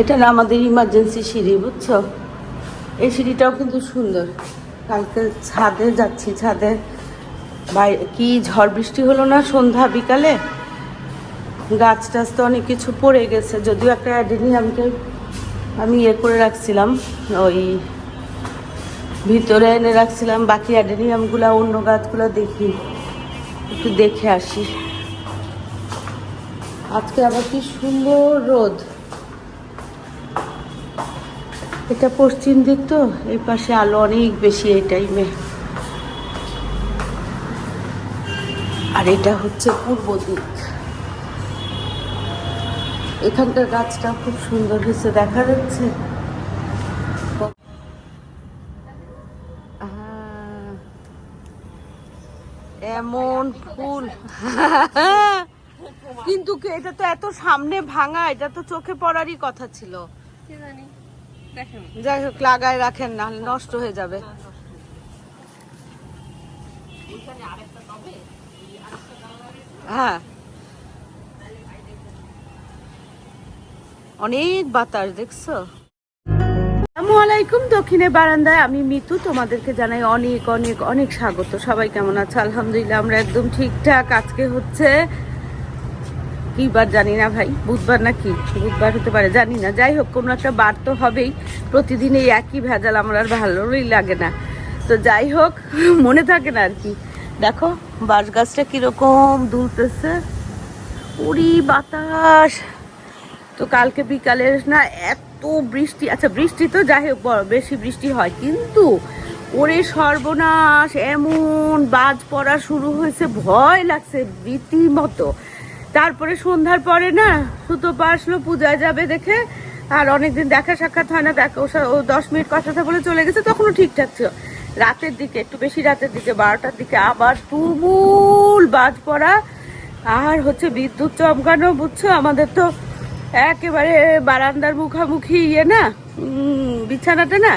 এটা না আমাদের ইমার্জেন্সি সিঁড়ি, বুঝছ? এই সিঁড়িটাও কিন্তু সুন্দর। কালকে ছাদে যাচ্ছি, ছাদে বাইরে কি ঝড় বৃষ্টি হলো না সন্ধ্যা বিকালে? গাছ টাছ তো অনেক কিছু পড়ে গেছে, যদিও একটা অ্যাডেনিয়ামকে আমি ইয়ে করে রাখছিলাম, ওই ভিতরে এনে রাখছিলাম, বাকি অ্যাডেনিয়ামগুলো, অন্য গাছগুলো দেখি। একটু দেখে আসি। আজকে আবার কি সুন্দর রোদ। এটা পশ্চিম দিক তো, এই পাশে আলো অনেক বেশি এই টাইমে আর এটা হচ্ছে পূর্ব দিক। এখানকার গাছটা খুব সুন্দর হয়েছে, দেখা যাচ্ছে? এমন ফুল। কিন্তু এটা তো এত সামনে ভাঙা, এটা তো চোখে পড়ারই কথা ছিল। জানি? যাই হোক, লাগায় রাখেন না, নষ্ট হয়ে যাবে। হ্যাঁ। অনেক বাতাস, দেখছ? আলাইকুম, দক্ষিণে বারান্দায় আমি মিতু, তোমাদেরকে জানাই অনেক অনেক অনেক স্বাগত। সবাই কেমন আছে? আলহামদুলিল্লাহ, আমরা একদম ঠিকঠাক। আজকে হচ্ছে কি বার জানি না ভাই, বুধবার না কি? বুধবার হতে পারে, জানি না। যাই হোক, কোনো একটা বার তো হবেই। প্রতিদিন এই একই ভেজাল আমার আর ভালোই লাগে না। তো যাই হোক, মনে থাকে না আর কি। দেখো, বাঁশ গাছটা কীরকম দুলতেছে। উড়ি বাতাস! তো কালকে বিকালে না এত বৃষ্টি আচ্ছা বৃষ্টি তো যাই হোক বেশি বৃষ্টি হয়, কিন্তু ওরে সর্বনাশ, এমন বাজ পড়া শুরু হয়েছে, ভয় লাগছে রীতিমতো। তারপরে সন্ধ্যার পরে না সুতোপা আসলো পূজায় যাবে দেখে। আর অনেকদিন দেখা সাক্ষাৎ হয় না, দেখা, ও দশ মিনিট কথা বলে চলে গেছে, তখনও ঠিকঠাক ছিল। রাতের দিকে, একটু বেশি রাতের দিকে, বারোটার দিকে আবার তুমুল বাজ পড়া। আর হচ্ছে বিদ্যুৎ চমকানো, বুঝছ? আমাদের তো একেবারে বারান্দার মুখামুখি ইয়ে না বিছানাটা না,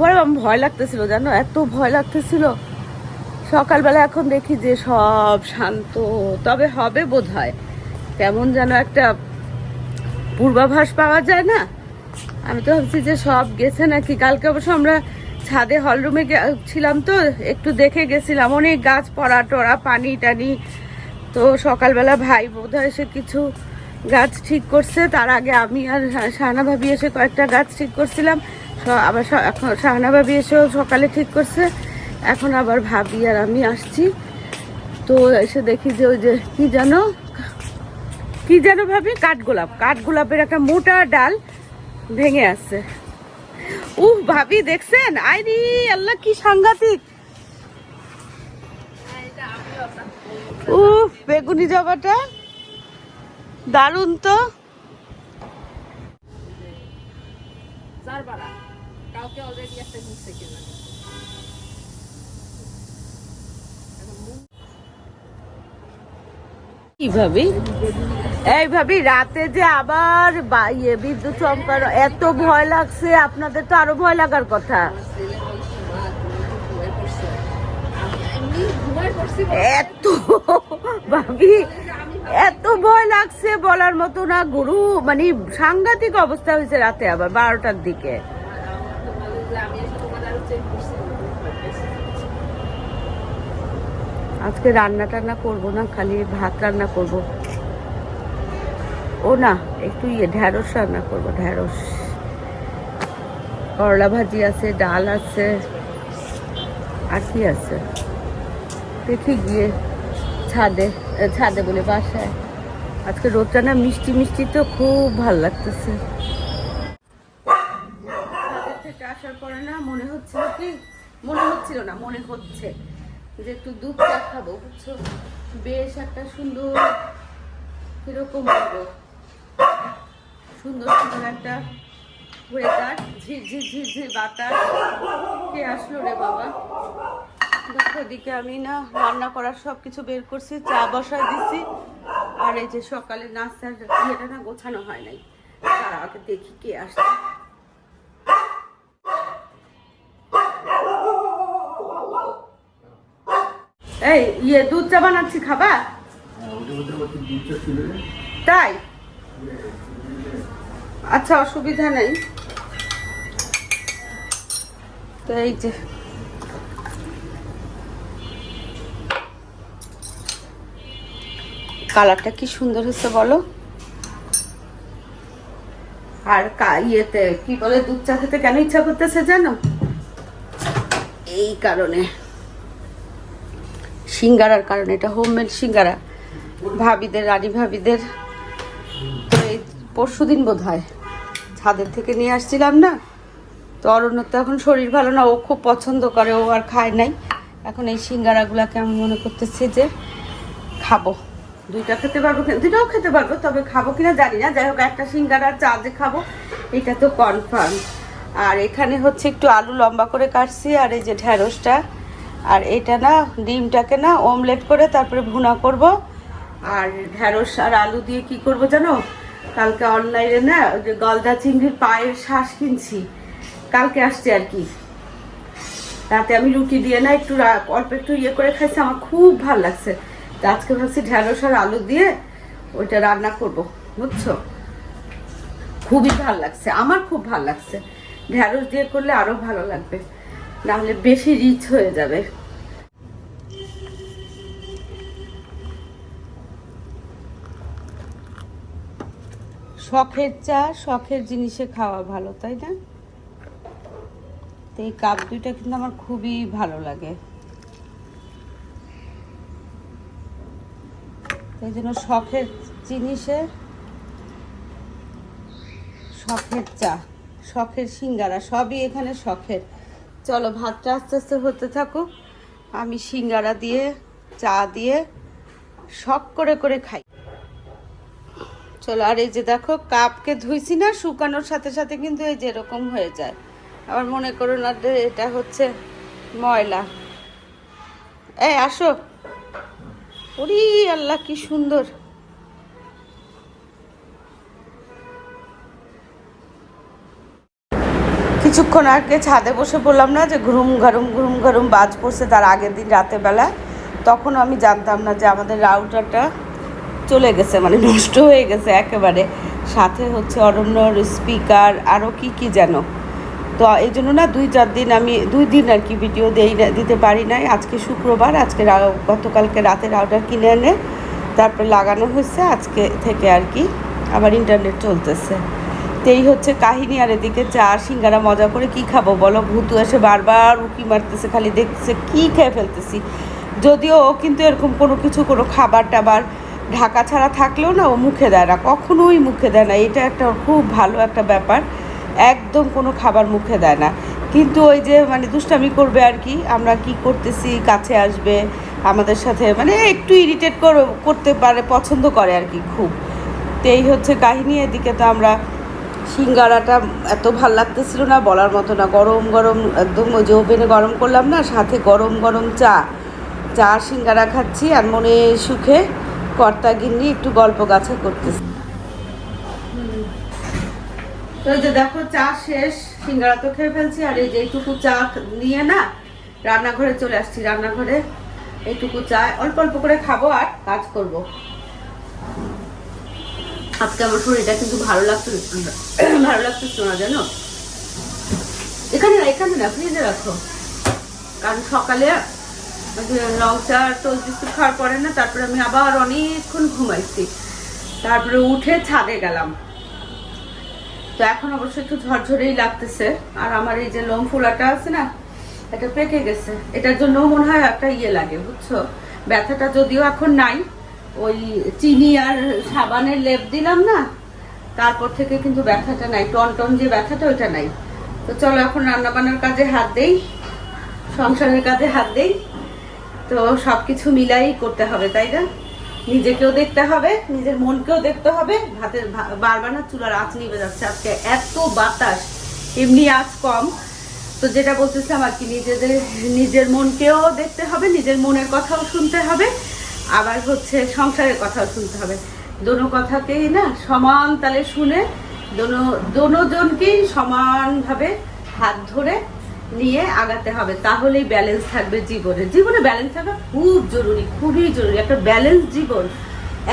বড় ভয় লাগতেছিল, জানো? এত ভয় লাগতেছিল। সকালবেলা এখন দেখি যে সব শান্ত, তবে হবে বোধ হয় কেমন যেন একটা পূর্বাভাস পাওয়া যায় না? আমি তো ভাবছি যে সব গেছে নাকি? কালকে অবশ্য আমরা ছাদে হলরুমে ছিলাম তো, একটু দেখে গেছিলাম। অনেক গাছ পড়া টড়া, পানি টানি। তো সকালবেলা ভাই বোধহয় এসে কিছু গাছ ঠিক করছে। তার আগে আমি আর শাহানা ভাবি এসে কয়েকটা গাছ ঠিক করছিলাম। আবার এখন শাহানা ভাবি এসেও সকালে ঠিক করছে। এখন আবার ভাবি আর আমি আসছি। তো এসে দেখি যে ওই যে, কি জানো? কি যেন ভাবি? কাঠগোলাপ। কাঠগোলাপের একটা মোটা ডাল ভেঙে আছে। উহ ভাবি, দেখছেন? আইরি আল্লাহ, কি সাংঘাতিক। উহ বেগুনি জবাটা। দারুণ তো। কাউকে অলরেডি একটা জানি ভাবি এই ভাবি রাতে যে আবার ইয়ে বিদ্যুৎ চমকানো, এত ভয় লাগছে, আপনাদের তো আরও ভয় লাগার কথা। এত, ভাবি, এত ভয় লাগছে বলার মতো না, গুরু মানে সাংঘাতিক অবস্থা হয়েছে রাতে আবার, বারোটার দিকে আমি এসে তোমাদের আরও চেক করছি আজকে রান্না টান্না করব না, খালি ভাত রান্না করব। ও না, একটু ইয়ে ঢ্যাঁড়স রান্না করব, ঢ্যাঁড়স। করলা ভাজি আছে, ডাল আছে, আর কি আছে? দেখি গিয়ে ছাদে ছাদে বলে বাসায়। আজকে রোদটা না মিষ্টি মিষ্টি তো খুব ভালো লাগতেছে। আসার পরে না মনে হচ্ছিল কি? মনে হচ্ছিল না, মনে হচ্ছে। যে একটু দুধ চা খাব, বুঝছ? বেশ একটা সুন্দর কীরকম বলব সুন্দর সুন্দর একটা ওয়েদার ঝিরঝির ঝিরঝির বাতাস কে আসলো রে বাবা? দেখো, এদিকে আমি না রান্না করার সব কিছু বের করছি, চা বসায় দিছি। আর এই যে সকালে নাস্তার ইয়েটা না গোছানো হয় নাই। তার দেখি কে আসছে। এই ইয়ে দুধ চা বানাচ্ছি, খাবা? তাই? আচ্ছা অসুবিধা নেই। তো এই যে। কালারটা কি সুন্দর হচ্ছে বলো? আর ইয়েতে, কি বলে, দুধ চা খেতে কেন ইচ্ছা করতেছে জানো? এই কারণে। সিঙ্গারার কারণে, এটা হোমমেড সিঙ্গারা। ভাবিদের, রানী ভাবিদের। তো এই পরশু দিন বোধ হয় ছাদের থেকে নিয়ে আসছিলাম না। তো অরণ্যর তো এখন শরীর ভালো না, ও খুব পছন্দ করে, ও আর খায় নাই। এখন এই সিঙ্গারাগুলাকে আমি মনে করতেছি যে খাব। দুইটা খেতে পারব দুইটাও খেতে পারব, তবে খাব কিনা জানি না। যাই হোক, একটা সিঙ্গারা চা যে খাব, এটা তো কনফার্ম আর এখানে হচ্ছে একটু আলু লম্বা করে কাটছি, আর এই যে ঢ্যাঁড়সটা আর এটা না, ডিমটাকে না অমলেট করে তারপরে ভুনা করব। আর ঢ্যাঁড়স আর আলু দিয়ে কি করব জানো? কালকে অনলাইনে না ওই যে গলদা চিংড়ির পায়ের শ্বাস কিনছি। কালকে আসছে আর কি। রাতে আমি রুটি দিয়ে না একটু অল্প একটু ইয়ে করে খাইছি, আমার খুব ভালো লাগছে। তো আজকে ভাবছি ঢ্যাঁড়স আর আলু দিয়ে ওইটা রান্না করব, বুঝছ? খুবই ভালো লাগছে, আমার খুব ভালো লাগছে। ঢ্যাঁড়স দিয়ে করলে আরও ভালো লাগবে। নাহলে বেশি রিচ হয়ে যাবে। শখের চা, শখের জিনিসে খাওয়া ভালো, তাই না? তো এই কাপ দুইটা কিন্তু আমার খুবই ভালো লাগে। এই জন্য শখের জিনিসে শখের চা, শখের সিঙ্গারা, সবই এখানে শখের। চলো, ভাতটা আস্তে আস্তে হতে থাকুক। আমি সিঙ্গারা দিয়ে, চা দিয়ে শখ করে করে খাই। চলো, আর এই যে দেখো, কাপকে ধুইছি না, শুকানোর সাথে সাথে কিন্তু এই যে এরকম হয়ে যায়। আবার মনে করো না এটা হচ্ছে ময়লা। এই, আসো। ওরি আল্লাহ, কি সুন্দর। কিছুক্ষণ আগে ছাদে বসে বললাম না যে ঘুরুম ঘারুম ঘুরুম ঘারুম বাজ পড়ছে তার আগের দিন রাতে বেলা তখন আমি জানতাম না যে আমাদের রাউটারটা চলে গেছে মানে নষ্ট হয়ে গেছে একেবারে। সাথে হচ্ছে অরণ্যর স্পিকার আরও কি কি যেন। তো এই জন্য না দুই চার দিন আমি, দুই দিন আর কি ভিডিও দেই দিতে পারি নাই। আজকে শুক্রবার, আজকে গতকালকে রাতে রাউটার কিনে এনে তারপরে লাগানো হয়েছে। আজকে থেকে আর কি আবার ইন্টারনেট চলতেছে। এই হচ্ছে কাহিনী, আর এদিকে চা, সিঙ্গারা, মজা করে কি খাব বলো? ভূতু এসে বারবার উকি মারতেছে, খালি দেখতেছে কি খেয়ে ফেলতেছি। যদিও ও কিন্তু এরকম কোনো কিছু, কোনো খাবার টাবার ঢাকা ছাড়া থাকলেও না, ও মুখে দেয় না, কখনোই মুখে দেয় না। এটা একটা ওর খুব ভালো একটা ব্যাপার, একদম কোনো খাবার মুখে দেয় না। কিন্তু ওই যে মানে দুষ্টামি করবে আর কি, আমরা কি করতেছি, কাছে আসবে, আমাদের সাথে মানে একটু ইরিটেট করতে পারে, পছন্দ করে আর কি খুব। তো এই হচ্ছে কাহিনী, এদিকে তো আমরা সিঙ্গারাটা এত ভালো লাগতেছিল না বলার মতো না। গরম গরম, একদম ওই যে ওভেনে গরম করলাম না, সাথে গরম গরম চা। চা, সিঙ্গারা খাচ্ছি, আর মনে সুখে কর্তা গিন্নি একটু গল্প গাছা করতেছি। তো যে দেখো, চা শেষ, সিঙ্গারা তো খেয়ে ফেলছি, আর এই যে এইটুকু চা নিয়ে না, রান্নাঘরে চলে আসছি। রান্নাঘরে এইটুকু চা, অল্প অল্প করে খাব আর কাজ করব। আজকে আমার শরীরটা কিন্তু ভালো লাগতো ভালো লাগতেছিল না জানো? এখানে না এখানে না ফ্রিজে রাখো। কারণ সকালে লং চা টোস্ট বিস্কুট খাওয়ার পরে না, তারপরে আমি আবার অনেকক্ষণ ঘুমাইছি। তারপরে উঠে ছাদে গেলাম। তো এখন অবশ্য একটু ঝরঝরেই লাগতেছে। আর আমার এই যে লোম ফুলাটা আছে না, এটা পেকে গেছে। এটার জন্য মনে হয় একটা ইয়ে লাগে, বুঝছ? ব্যথাটা যদিও এখন নাই ওই চিনি আর সাবানের লেপ দিলাম না, তারপর থেকে কিন্তু ব্যথাটা নাই, টন যে ব্যথাটা ওইটা নাই। তো চলো এখন রান্না বান্নার কাজে হাত দেই, সংসারের কাজে হাত দেই। তো সব কিছু মিলাই করতে হবে, তাই না? নিজেকেও দেখতে হবে, নিজের মনকেও দেখতে হবে। ভাতের বারবার না চুলার আঁচ নিভে যাচ্ছে, আজকে এত বাতাস, এমনি আঁচ কম। তো যেটা বলতেছিলাম আর কি, নিজেদের, নিজের মনকেও দেখতে হবে, নিজের মনের কথাও শুনতে হবে। আবার হচ্ছে সংসারের কথাও শুনতে হবে। দোনো কথাকেই না সমান তালে শুনে দোনো দোনো জনকেই সমানভাবে হাত ধরে নিয়ে আগাতে হবে। তাহলেই ব্যালেন্স থাকবে জীবনে। জীবনে ব্যালেন্স থাকা খুব জরুরি, খুবই জরুরি। একটা ব্যালেন্স জীবন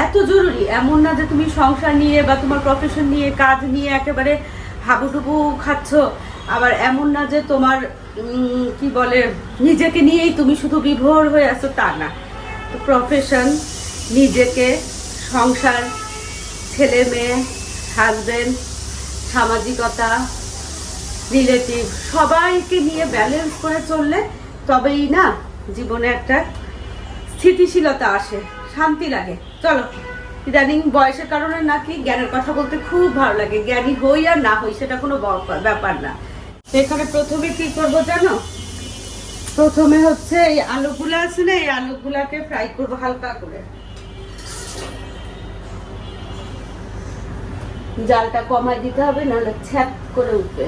এত জরুরি। এমন না যে তুমি সংসার নিয়ে বা তোমার প্রফেশন নিয়ে, কাজ নিয়ে একেবারে হাবুডুবু খাচ্ছ। আবার এমন না যে তোমার কি বলে, নিজেকে নিয়েই তুমি শুধু বিভোর হয়ে আছো, তা না। প্রফেশন নিজেকে, সংসার, ছেলে মেয়ে হাজবেন্ড সামাজিকতা রিলেটিভ সবাইকে নিয়ে ব্যালেন্স করে চললে তবেই না জীবনে একটা স্থিতিশীলতা আসে, শান্তি লাগে। চলো, ইদানিং বয়সের কারণে নাকি জ্ঞানের কথা বলতে খুব ভালো লাগে। জ্ঞানী হই আর না হই, সেটা কোনো ব্যাপার না। এখানে প্রথমে কি করব জানো? প্রথমে হচ্ছে এই আলুগুলো আছে না, এই আলুগুলাকে ফ্রাই করব হালকা করে। জালটা কমায় দিতে হবে, নাহলে ছ্যাপ করে উঠবে।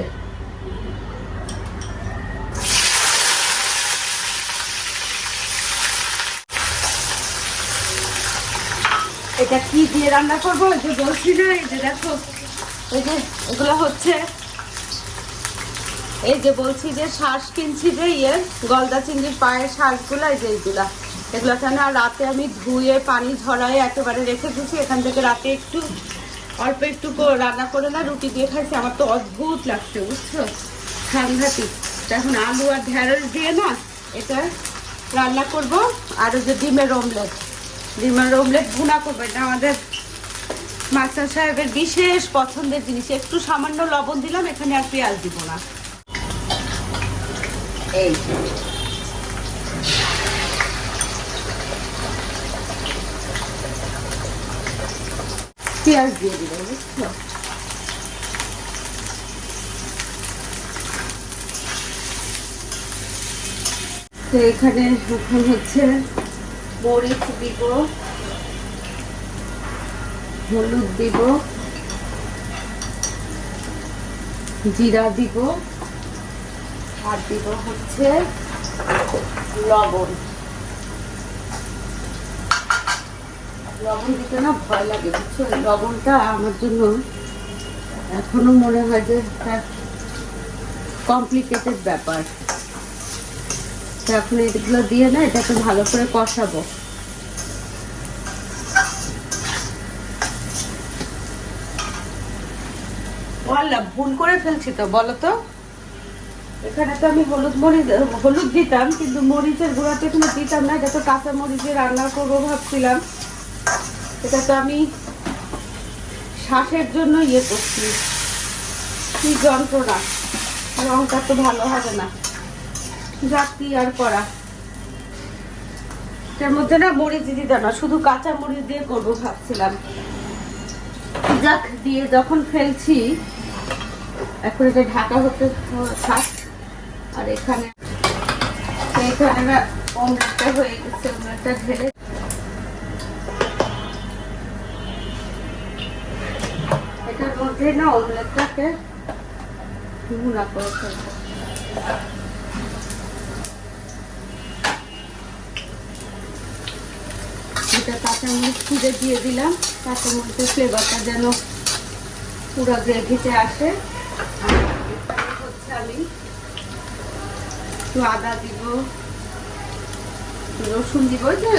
এটা কি দিয়ে রান্না করব? যে বলছি না, এই যে দেখো, এই যে এগুলো হচ্ছে এই যে বলছি যে শ্বাস কিনছি যে ইয়ে গলদা চিংড়ির পায়ের শ্বাসগুলো, এই যে এইগুলা। এগুলো কেন রাতে আমি ধুয়ে, পানি ঝরাই একেবারে রেখে দিয়েছি। এখান থেকে রাতে একটু, অল্প একটু রান্না করে না, রুটি দিয়ে খাইছি। আমার তো অদ্ভুত লাগছে, বুঝছ? সাংঘাতিক এখন আলু আর ঢেঁড়স দিয়ে না, এটা রান্না করব। আর যে ডিমের অমলেট ডিমের অমলেট ভুনা করব। এটা আমাদের মাস্টার সাহেবের বিশেষ পছন্দের জিনিস। একটু সামান্য লবণ দিলাম, এখানে আর পেঁয়াজ দিব না। তো এখানে এখন হচ্ছে মরিচ দিব হলুদ দিব জিরা দিব আর দিব হচ্ছে লবণ। লবণ দিতে না ভয় লাগে, বুঝছ? লবণটা আমার জন্য এখনও মনে হয় যে কমপ্লিকেটেড ব্যাপার। এখন এগুলো দিয়ে না এটাকে ভালো করে কষাবো। ভুল করে ফেলছি তো, বলো তো? এখানে তো আমি হলুদ মরিচ, হলুদ দিতাম, কিন্তু মরিচের গুঁড়াটা এখানে দিতাম না, এটা তো কাঁচা মরিচে রান্না করব ভাবছিলাম। এটা তো আমি শ্বাসের জন্য ইয়ে করছি। কি যন্ত্রণা। রংটা তো ভালো হবে না। যাক, কি আর করা। এটার মধ্যে না মরিচ দিতাম না, শুধু কাঁচা মরিচ দিয়ে করব ভাবছিলাম। যাক, দিয়ে যখন ফেলছি, এখন এটা ঢাকা হতে থাক। আর এখানে এখানে অমলেটটা হয়ে গেছে অমলেটটা ঢেলে মধ্যে না ছিঁড়ে দিয়ে দিলাম কাঁচামরিচের ফ্লেভারটা যেন পুরো গ্রেভিতে আসে। হচ্ছে আমি একটু আদা দিব, রসুন দিব। ওই যে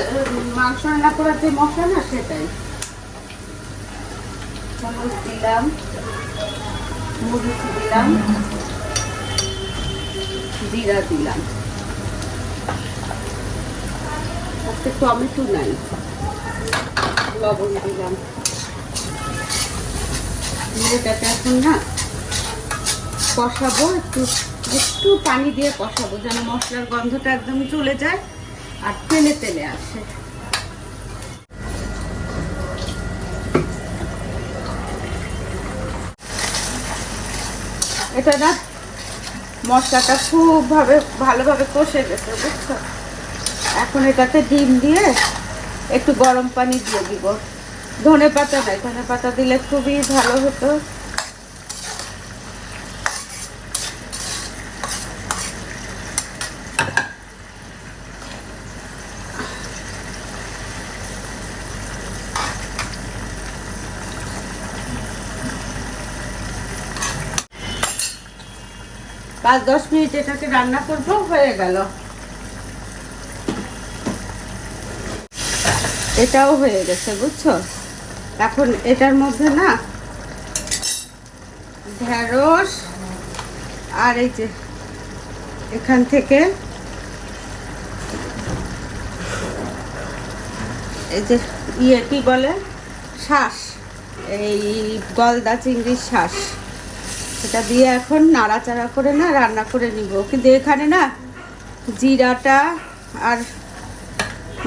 মাংস রান্না করার যে মশলা না, সেটাই। চামচ দিলাম, মরিচ দিলাম, জিরা দিলাম। আজকে টমেটো নাই, লবণ দিলাম। এটাকে এখন না, কষাবো, একটু একটু পানি দিয়ে কষাবো যেন মশলার গন্ধটা একদম চলে যায় আর তেলে তেলে আসে। এটা না মশলাটা খুব ভাবে ভালোভাবে কষে গেছে, বুঝছ? এখন এটাতে ডিম দিয়ে একটু গরম পানি দিয়ে দিব। ধনে পাতা নাই, ধনে পাতা দিলে খুবই ভালো হতো। পাঁচ, দশ মিনিট এটাকে রান্না করব, হয়ে গেল। এটাও হয়ে গেছে, বুঝছ? এখন এটার মধ্যে না ঢেঁড়স আর এই যে এখান থেকে এই যে ইয়ে কি বলে? শ্বাস এই গলদা চিংড়ির শ্বাস এটা দিয়ে এখন নাড়াচাড়া করে না রান্না করে নিব। কিন্তু এখানে না জিরাটা আর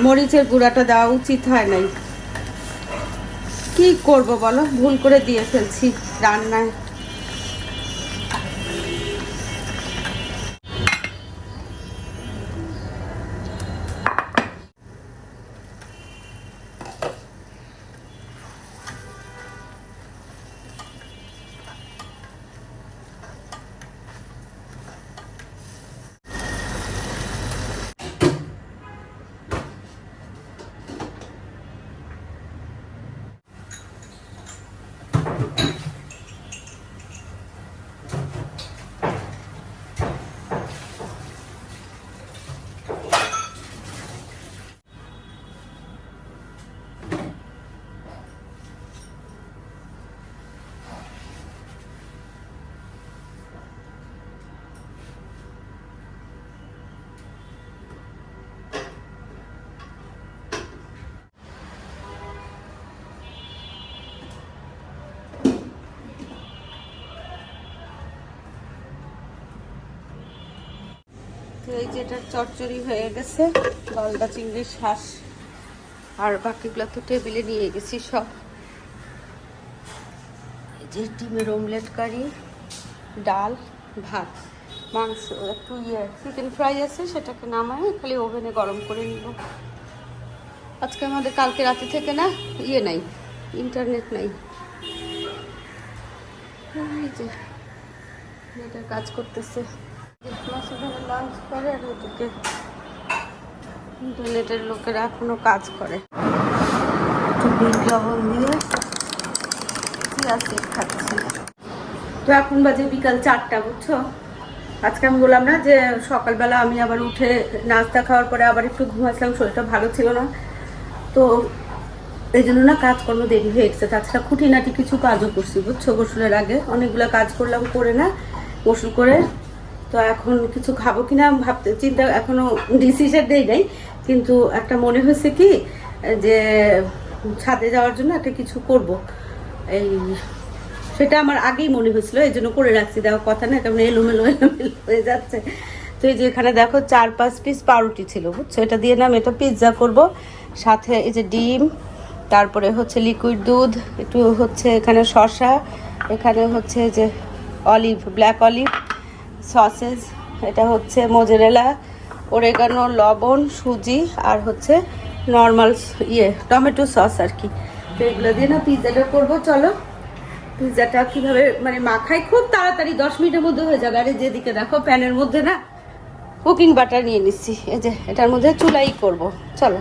মরিচের গুঁড়াটা দেওয়া উচিত হয় নাই। কি করব বলো? ভুল করে দিয়ে ফেলছি রান্নায়। তো এই যে এটা চচ্চড়ি হয়ে গেছে গলদা চিংড়ির শ্বাস আর বাকিগুলো তো টেবিলে নিয়ে গেছি সব। যে ডিমের অমলেট কারি, ডাল, ভাত। মাংস, একটু ইয়ে চিকেন ফ্রাই আছে, সেটাকে নামায় খালি ওভেনে গরম করে নিব। আজকে আমাদের কালকে রাতে থেকে না ইয়ে নাই ইন্টারনেট নাই। যে এটা কাজ করতেছে। ওদিকে ইন্টারনেটের লোকেরা এখনও কাজ করে। একটু বিট তো এখন বাজে বিকাল চারটা, বুঝছ? আজকে আমি বললাম না যে সকালবেলা আমি আবার উঠে নাস্তা খাওয়ার পরে আবার একটু ঘুমাচ্ছিলাম শরীরটা ভালো ছিল না। তো এই জন্য না কাজকর্ম দেরি হয়ে গেছে। তাছাড়া খুঁটিনাটি কিছু কাজও করছি, বুঝছ? গোসলের আগে অনেকগুলো কাজ করলাম, করে না গোসল করে তো এখন কিছু খাব কিনা ভাবতে চিন্তা এখনও ডিসিশন দেই নাই। কিন্তু একটা মনে হয়েছে কি, যে ছাদে যাওয়ার জন্য একটা কিছু করব। এই সেটা আমার আগেই মনে হয়েছিল, এই জন্য করে রাখছি। দেখো কথা না কেমন এলোমেলো এলোমেলো হয়ে যাচ্ছে। তো এই যে এখানে দেখো, চার পাঁচ পিস পাউরুটি ছিল, বুঝছ? এটা দিয়ে না আমি এটা পিৎজা করব। সাথে এই যে ডিম, তারপরে হচ্ছে লিকুইড দুধ, একটু হচ্ছে এখানে শসা, এখানে হচ্ছে যে অলিভ ব্ল্যাক অলিভ সসেজ, এটা হচ্ছে মোজারেলা, ওরেগানো, লবণ, সুজি, আর হচ্ছে নর্মাল ইয়ে টমেটো সস আর কি। তো এগুলো দিয়ে না পিৎজাটা করব, চলো। পিৎজাটা কীভাবে মানে মাখাই খুব তাড়াতাড়ি, দশ মিনিটের মধ্যে হয়ে যাবে। আরে যেদিকে দেখো, প্যানের মধ্যে না কুকিং বাটার নিয়ে নিচ্ছি। এই যে, এটার মধ্যে চুলাই করব। চলো।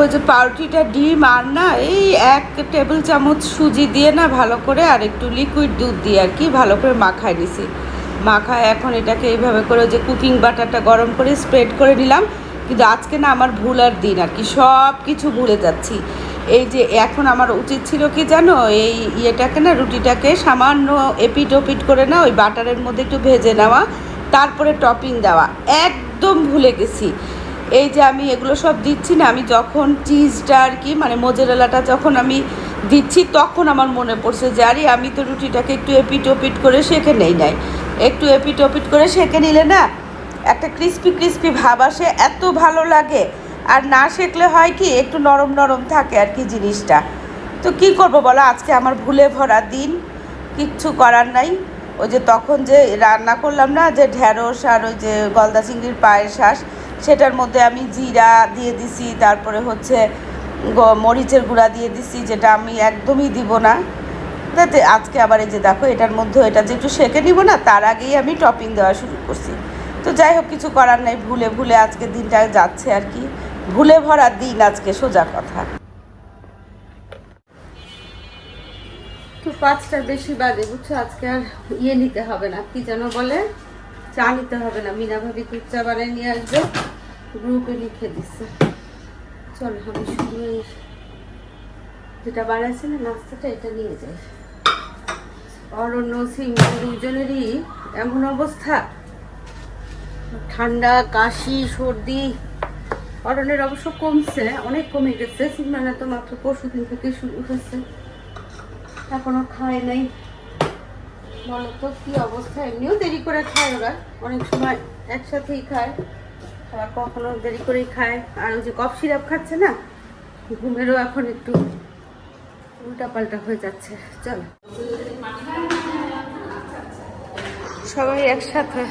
ওই যে পাউরুটিটা ডিম আর না, এই এক টেবিল চামচ সুজি দিয়ে না ভালো করে আর একটু লিকুইড দুধ দিয়ে আর কি ভালো করে মাখায় নিছি। মাখায় এখন এটাকে এইভাবে করে যে কুকিং বাটারটা গরম করে স্প্রেড করে নিলাম। কিন্তু আজকে না আমার ভুলার দিন আর কি সব কিছু ভুলে যাচ্ছি। এই যে এখন আমার উচিত ছিল কি জানো, এই ইয়েটাকে না রুটিটাকে সামান্য এপিট ওপিট করে না ওই বাটারের মধ্যে একটু ভেজে নেওয়া, তারপরে টপিং দেওয়া। একদম ভুলে গেছি। এই যে আমি এগুলো সব দিচ্ছি না, আমি যখন চিজটা আর কি মানে মোজারেলাটা যখন আমি দিচ্ছি, তখন আমার মনে পড়ছে যে, আরে আমি তো রুটিটাকে একটু এপিট ওপিট করে সেঁকে নেই নাই। একটু এপিট ওপিট করে সেঁকে নিলে না, একটা ক্রিস্পি ক্রিস্পি ভাব আসে, এত ভালো লাগে। আর না সেঁকলে হয় কি, একটু নরম নরম থাকে আর কি জিনিসটা। তো কি করব বলো, আজকে আমার ভুলে ভরা দিন, কিচ্ছু করার নাই। ওই যে তখন যে রান্না করলাম না, যে ঢ্যাঁড়স আর ওই যে গলদা চিংড়ির পায়ের শ্বাস সেটার মধ্যে আমি জিরা দিয়ে দিছি, তারপরে হচ্ছে মরিচের গুঁড়া দিয়ে দিছি, যেটা আমি একদমই দিব না। যাতে আজকে আবার এই যে দেখো, এটার মধ্যে এটা যে একটু সেঁকে নিব না, তার আগেই আমি টপিং দেওয়া শুরু করছি। তো যাই হোক, কিছু করার নাই, ভুলে ভুলে আজকে দিনটা যাচ্ছে আর কি। ভুলে ভরা দিন আজকে, সোজা কথা। তো পাঁচটার বেশি বাজে, বুঝছ? আজকে আর ইয়ে নিতে হবে না, কি যেন বলে? চা নিতে হবে না। মিনা ভাবি দুধ চা নিয়ে আসবে। গ্রুপে লিখে দিচ্ছে চল, আমি শুধু যেটা বানাইছে না নাস্তাটা, এটা নিয়ে যাই। অরণ্য সিং দুজনেরই এমন অবস্থা। ঠান্ডা, কাশি, সর্দি অরণ্যের অবশ্য কমছে, অনেক কমে গেছে। সিংমানা তো মাত্র পরশু দিন থেকে শুরু হয়েছে। এখনও খায় নাই। বলো তো, কি অবস্থা? এমনিও দেরি করে খায় ওরা। অনেক সময় একসাথেই খায়। আবার কখনো দেরি করেই খায়। আর ওই যে কফ সিরাপ খাচ্ছে না, ঘুমেরও এখন একটু উল্টা পাল্টা হয়ে যাচ্ছে। চলো। সবাই একসাথে।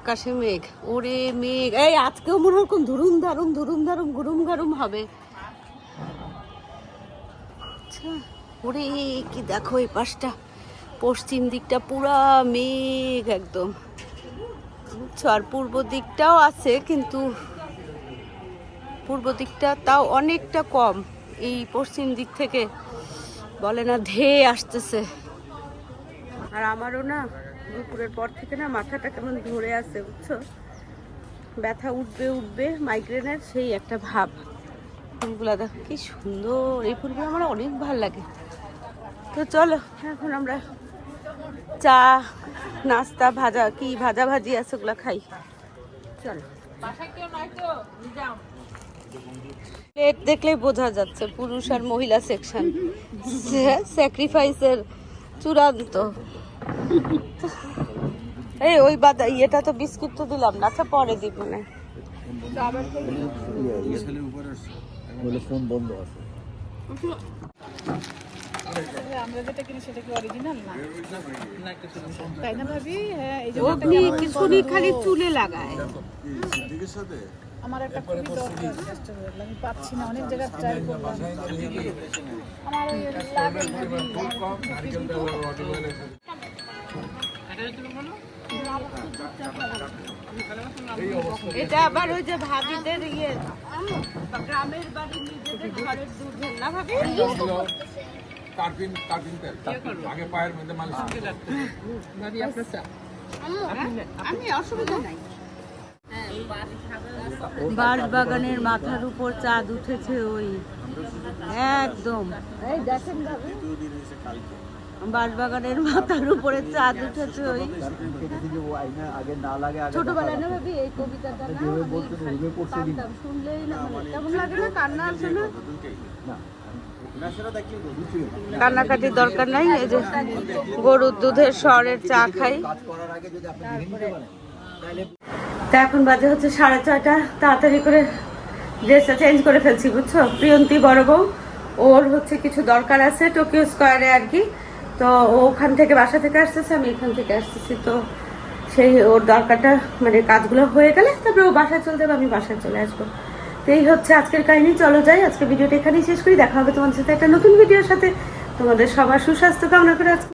আকাশে মেঘ। ওরে মেঘ। এই আজকেও মনে হয় ধুরুম ধারুম ধুরুম ধারুম গুরুম গারুম হবে। ওরে কি দেখো এই পাশটা? পশ্চিম দিকটা পুরা মেঘ একদম। বুঝছ আর পূর্ব দিকটাও আছে, কিন্তু পূর্ব দিকটা তাও অনেকটা কম। এই পশ্চিম দিক থেকে বলে না ধেয়ে আসতেছে। আর আমারও না দুপুরের পর থেকে না মাথাটা কেমন ধরে আছে, বুঝছ? ব্যথা উঠবে উঠবে মাইগ্রেনের সেই একটা ভাব। ফুলগুলা দেখো, কি সুন্দর। এই ফুলগুলো আমার অনেক ভালো লাগে। তো চলো, এখন আমরা চা, নাস্তা, ভাজা, কি ভাজা ভাজি আছে ওগুলো খাই। চলো। প্লেট দেখলেই বোঝা যাচ্ছে, পুরুষ আর মহিলা সেকশন স্যাক্রিফাইসের চূড়ান্ত। এই ওই বাদা, ইয়েটা তো বিস্কিট তো দিলাম না আচ্ছা পরে দিব না বলে ফোন বন্ধ আছে। আমরা যেটা কিনি সেটা কি অরিজিনাল না? তাই না ভাবি? হ্যাঁ এই খালি চুলে লাগায়। আমার একটা খুবই দরকার আমি পাচ্ছি না অনেক জায়গায় ট্রাই করলাম। আমার ওই লাগের ভাবি এটা আবার ওই যে ভাবিদের ইয়ে। গ্রামের বাড়ি নিজেদের ঘরের দুধ না ভাবি? কার্পিন কার্পিন তেল আগে পায়ের মধ্যে মালিশ ভাবি আপনার চা। আমি অসুবিধা নাই। বাঁশ বাগানের মাথার উপর চাঁদ উঠেছে ওই। একদম। এই দেখেন ভাবি বাঁশ বাগানের মাথার উপরে চাঁদ উঠেছে ওই। কেটে থেকে ও আইনা আগে না? লাগে আগে ছোটবেলায় না ভাবি এই কবিতাটা না শুনলেই না মানে। কেমন লাগে না? কান্না আসে না। কান্নাকাটির দরকার নাই এই যে গরুর দুধের স্বরের চা খাই। তা এখন বাজে হচ্ছে সাড়ে ছয়টা। তাড়াতাড়ি করে ড্রেসটা চেঞ্জ করে ফেলছি বুঝছ? প্রিয়ন্তী বড় বউ ওর হচ্ছে কিছু দরকার আছে টোকিও স্কোয়ারে আর কি। তো ও ওখান থেকে বাসা থেকে আসতেছে, আমি এখান থেকে আসতেছি। তো সেই ওর দরকারটা মানে কাজগুলো হয়ে গেলে তারপরে ও বাসায় চলে যাবে, আমি বাসায় চলে আসব। তো এই হচ্ছে আজকের কাহিনী, চলো যাই। আজকে ভিডিওটা এখানেই শেষ করি। দেখা হবে তোমাদের সাথে একটা নতুন ভিডিওর সাথে। তোমাদের সবার সুস্বাস্থ্য কামনা করে আজকে